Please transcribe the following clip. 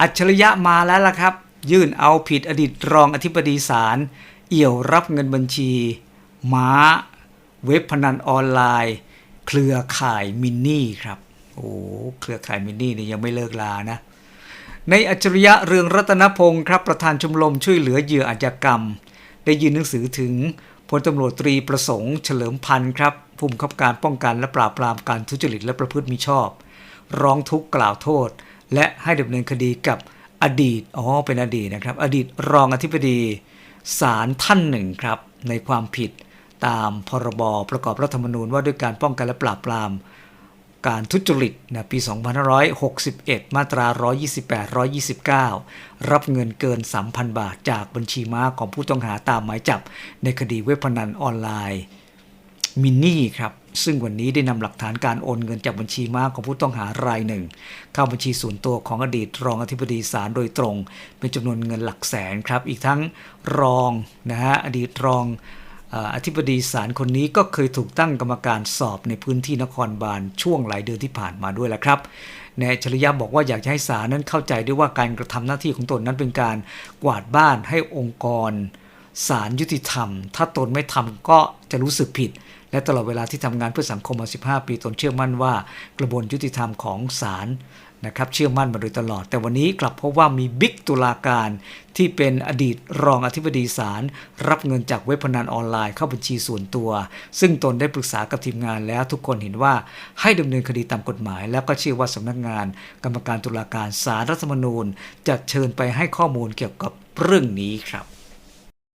อัจฉริยะมาแล้วล่ะครับ ยื่นเอาผิดอดีตรองอธิบดีศาลเอี่ยวรับเงินบัญชี ม้า เว็บพนันออนไลน์ เครือข่ายมินนี่ครับ โอ้เครือข่ายมินนี่นี่ยังไม่เลิกลานะ ในอัจฉริยะเรืองรัตนพงศ์ครับประธานชมรมช่วยเหลือเหยื่ออาชญากรรม ได้ยื่นหนังสือถึงพลตำรวจตรีประสงค์เฉลิมพันธ์ครับผู้บังคับการป้องกันและปราบปรามการทุจริตและประพฤติมิชอบ ร้องทุกข์กล่าวโทษ และให้ดำเนินคดีกับอดีต อ๋อ เป็นอดีตนะครับ อดีตรองอธิบดีศาลท่านหนึ่งครับ ในความผิดตามพรบประกอบรัฐธรรมนูญว่าด้วยการป้องกันและปราบปราม การทุจริตนะปี 2561 มาตรา 128 129 รับเงินเกิน 3,000 บาทจากบัญชีม้าของผู้ต้องหาตามหมายจับในคดีเว็บพนันออนไลน์ มินนี่ครับซึ่งวันนี้ได้นำหลักฐานการโอนเงินจากบัญชีม้าของผู้ต้องหารายหนึ่ง เข้าบัญชีส่วนตัวของอดีตรองอธิบดีศาลโดยตรง เป็นจำนวนเงินหลักแสนครับ อีกทั้งรองนะฮะอดีตรองอธิบดีศาลคนนี้ก็เคยถูกตั้งกรรมการสอบในพื้นที่นครบาลช่วงหลายเดือนที่ผ่านมาด้วยแหละครับนายอัจฉริยะบอกว่าอยากจะให้ศาลนั้นเข้าใจด้วยว่าการกระทำหน้าที่ของตนนั้นเป็นการกวาดบ้านให้องค์กรศาลยุติธรรม ถ้าตนไม่ทำก็จะรู้สึกผิด และตลอดเวลาที่ทำงานเพื่อสังคมมา 15 ปีตนเชื่อมั่นว่ากระบวนยุติธรรมของศาลนะครับเชื่อมั่นมาโดยตลอด แต่วันนี้กลับพบว่ามีบิ๊กตุลาการที่เป็นอดีตรองอธิบดีศาลรับเงินจากเว็บพนันออนไลน์เข้าบัญชีส่วนตัว ซึ่งตนได้ปรึกษากับทีมงานแล้วทุกคนเห็นว่าให้ดำเนินคดีตามกฎหมาย แล้วก็เชื่อว่าสำนักงาน กรรมการตุลาการศาลรัฐธรรมนูญจะเชิญไปให้ข้อมูลเกี่ยวกับเรื่องนี้ครับ